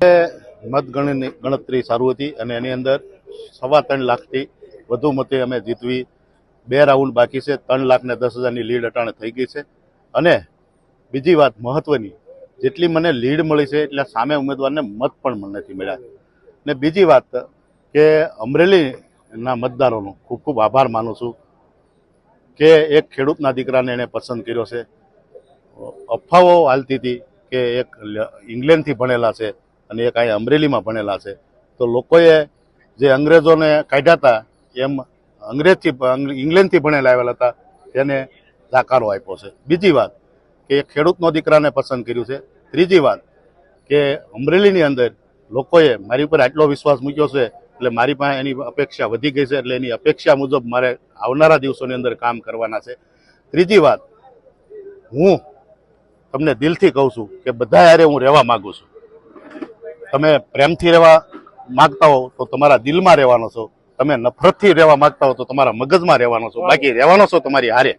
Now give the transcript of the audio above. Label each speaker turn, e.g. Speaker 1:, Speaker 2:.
Speaker 1: મત ગણની ગણતરી સારું હતી અને એની અંદર સવા ત્રણ લાખથી વધુ મતે અમે જીતવી. બે રાઉન્ડ બાકી છે. ત્રણ લાખ ને દસ હજારની લીડ અટાણે થઈ ગઈ છે. અને બીજી વાત મહત્વની, જેટલી મને લીડ મળી છે એટલે સામે ઉમેદવારને મત પણ નથી મળ્યા. ને બીજી વાત કે અમરેલીના મતદારોનો ખૂબ ખૂબ આભાર માનું છું કે એક ખેડૂતના દીકરાને એણે પસંદ કર્યો છે. અફવાઓ હાલતી હતી કે એક ઇંગ્લેન્ડથી ભણેલા છે. અને એક અહીંયા અમરેલીમાં ભણેલા છે. તો લોકોએ જે અંગ્રેજોને કાઢ્યા હતા, એમ અંગ્રેજથી ઇંગ્લેન્ડથી ભણેલા આવેલા હતા તેને જાકારો આપ્યો છે. બીજી વાત કે ખેડૂતનો દીકરાને પસંદ કર્યું છે. ત્રીજી વાત કે અમરેલીની અંદર લોકોએ મારી ઉપર આટલો વિશ્વાસ મૂક્યો છે, એટલે મારી પાસે એની અપેક્ષા વધી ગઈ છે, એટલે એની અપેક્ષા મુજબ મારે આવનારા દિવસોની અંદર કામ કરવાના છે. ત્રીજી વાત હું તમને દિલથી કહું છું કે બધા યારે હું રહેવા માગું છું. તમે પ્રેમથી રહેવા માગતા હો તો તમારા દિલમાં રહેવાનો છો. તમે નફરતથી રહેવા માંગતા હો તો તમારા મગજમાં રહેવાનો છો. બાકી રહેવાનો છો તમારી હારે.